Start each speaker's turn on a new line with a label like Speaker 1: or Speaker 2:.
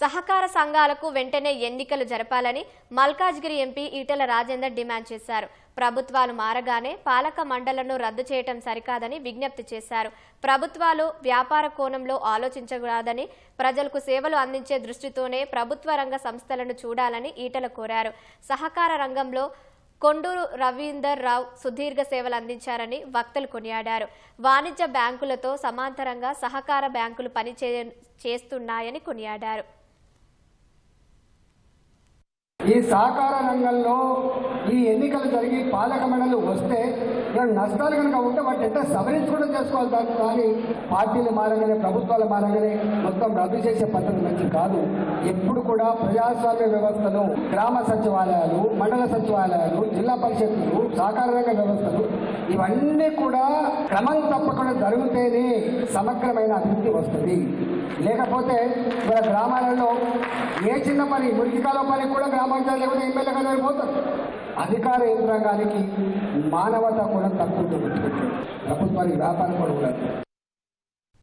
Speaker 1: సహకార సంఘాలకు వెంటనే ఎన్నికలు జరపాలని మల్కాజ్గిరి ఎంపీ ఈటెల రాజేందర్ డిమాండ్ చేశారు. ప్రభుత్వాలు మారగానే పాలక మండళ్ళను రద్దు చేయటం సరికాదని విజ్ఞప్తి చేశారు. ప్రభుత్వాలు వ్యాపార కోణంలో ఆలోచించకూడదని ప్రజలకు సేవలు అందించే దృష్టితోనే ప్రభుత్వ రంగ సంస్థలను చూడాలని ఈటల కోరారు. సహకార రంగంలో కొండూరు రవీందర్ రావు సుదీర్ఘ సేవలు అందించారని వక్తలు కొనియాడారు. వాణిజ్య బ్యాంకులతో సమాంతరంగా సహకార బ్యాంకులు పనిచే చేస్తున్నాయని కొనియాడారు.
Speaker 2: ఈ సహకార రంగంలో ఈ ఎన్నికలు జరిగి పాలక మండలి వస్తే ఇక్కడ నష్టాలు కనుక ఉంటే వాటి ఎంత సవరించుకోవడం చేసుకోవాలి దాన్ని? కానీ పార్టీలు మారగానే ప్రభుత్వాలు మారగానే మొత్తం రద్దు చేసే పద్ధతి మంచి కాదు. ఎప్పుడు కూడా ప్రజాస్వామ్య వ్యవస్థను గ్రామ సచివాలయాలు మండల సచివాలయాలు జిల్లా పరిషత్తులు సహకార రంగ వ్యవస్థలు ఇవన్నీ కూడా క్రమం తప్పకుండా జరిగితేనే సమగ్రమైన అభివృద్ధి వస్తుంది. లేకపోతే మన గ్రామాలలో ఏ చిన్న పని మురికికాల పని కూడా గ్రామ పంచాయతీ లేకపోతే ఎమ్మెల్యే గారు పోతారు? అధికార యంత్రాంగానికి మానవత కూడా తక్కువ ఉంటుంది ప్రభుత్వానికి వ్యాపారం కూడా ఉండదు.